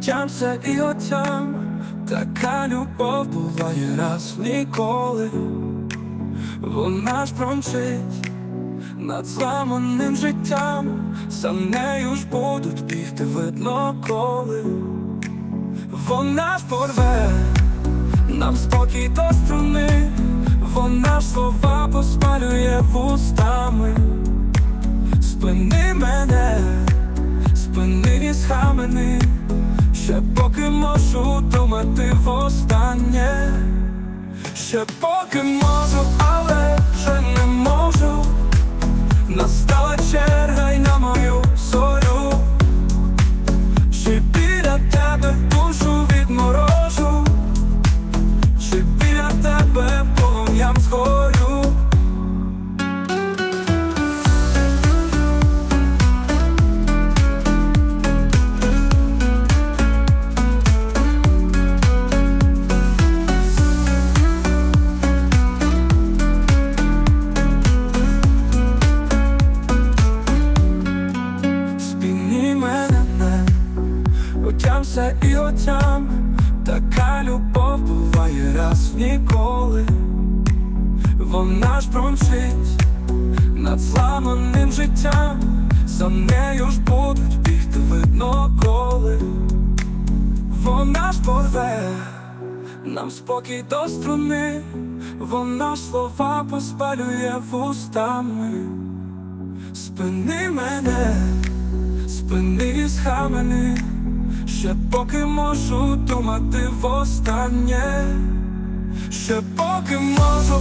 Отямся і отям, така любов буває раз ніколи. Вона ж промчить над зламаним життям, за нею ж будуть бігти видно коли. Вона ж порве нам спокій до струни, вона ж слова поспалює вустами. Спини мене, спини схамени, ще поки можу думати востаннє, ще поки можу, Отямся і отям Така любов буває раз ніколи. Вона ж промчить над зламаним життям. За нею ж будуть бігти видно коли. Вона ж порве нам спокій до струни. Вона слова поспалює вустами. Спини мене, спини схамени, ще поки можу думати востаннє, ще поки можу,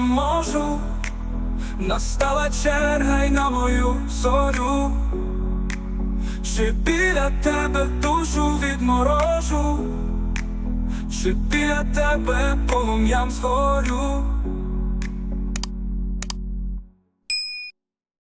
можу. Настала черга й на мою зорю. Чи біля тебе душу відморожу, чи біля тебе полум'ям згорю.